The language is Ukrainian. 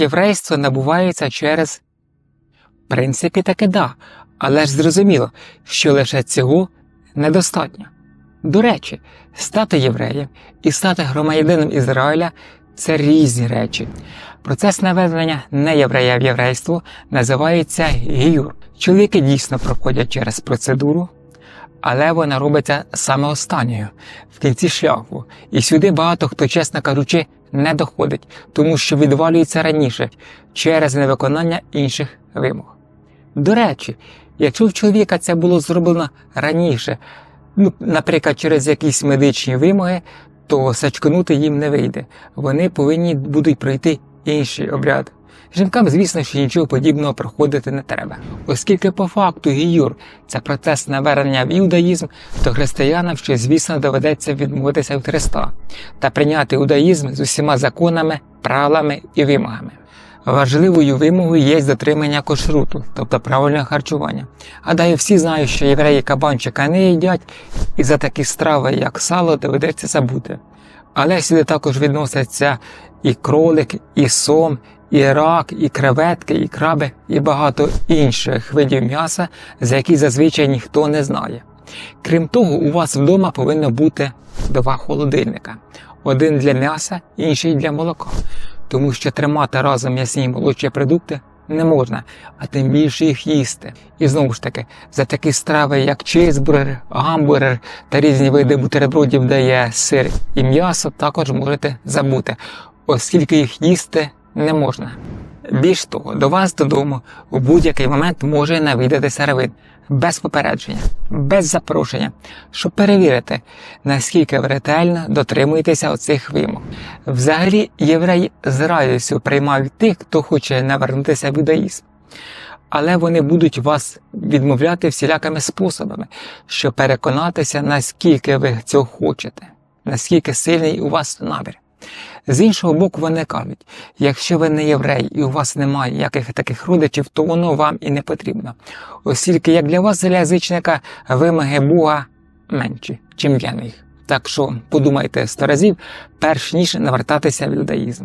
єврейство набувається через в принципі таки да, але ж зрозуміло, що лише цього недостатньо. До речі, стати євреєм і стати громадянином Ізраїля це різні речі. Процес наведення неєврея в єврейство називається гіюр. Чоловіки дійсно проходять через процедуру, але вона робиться саме останньою, в кінці шляху. І сюди багато хто, чесно кажучи, не доходить, тому що відвалюється раніше через невиконання інших вимог. До речі, якщо в чоловіка це було зроблено раніше, ну, наприклад, через якісь медичні вимоги, то сачканути їм не вийде. Вони повинні будуть пройти інший обряд. Жінкам, звісно, що нічого подібного проходити не треба. Оскільки по факту гіюр це процес навернення в іудаїзм, то християнам ще, звісно, доведеться відмовитися від Христа та прийняти іудаїзм з усіма законами, правилами і вимогами. Важливою вимогою є дотримання кошруту, тобто правильного харчування. Гадаю, всі знають, що євреї кабанчика не їдять, і за такі страви, як сало, доведеться забути. Але сюди також відносяться і кролик, і сом, і рак, і креветки, і краби, і багато інших видів м'яса, за які зазвичай ніхто не знає. Крім того, у вас вдома повинно бути два холодильника: один для м'яса, інший для молока. Тому що тримати разом м'ясні і молочні продукти не можна, а тим більше їх їсти. І знову ж таки, за такі страви, як чизбургер, гамбургер та різні види бутербродів, де є сир і м'ясо, також можете забути, оскільки їх їсти не можна. Більш того, до вас додому у будь-який момент може навідати сировин без попередження, без запрошення, щоб перевірити, наскільки ви ретельно дотримуєтеся оцих вимог. Взагалі, євреї з радістю приймають тих, хто хоче навернутися в юдаїзм. Але вони будуть вас відмовляти всілякими способами, щоб переконатися, наскільки ви цього хочете, наскільки сильний у вас намір. З іншого боку, вони кажуть, якщо ви не єврей і у вас немає ніяких таких родичів, то воно вам і не потрібно. Оскільки як для вас, для язичника, вимоги Бога менші, чим для них. Так що подумайте сто разів, перш ніж навертатися в юдаїзм.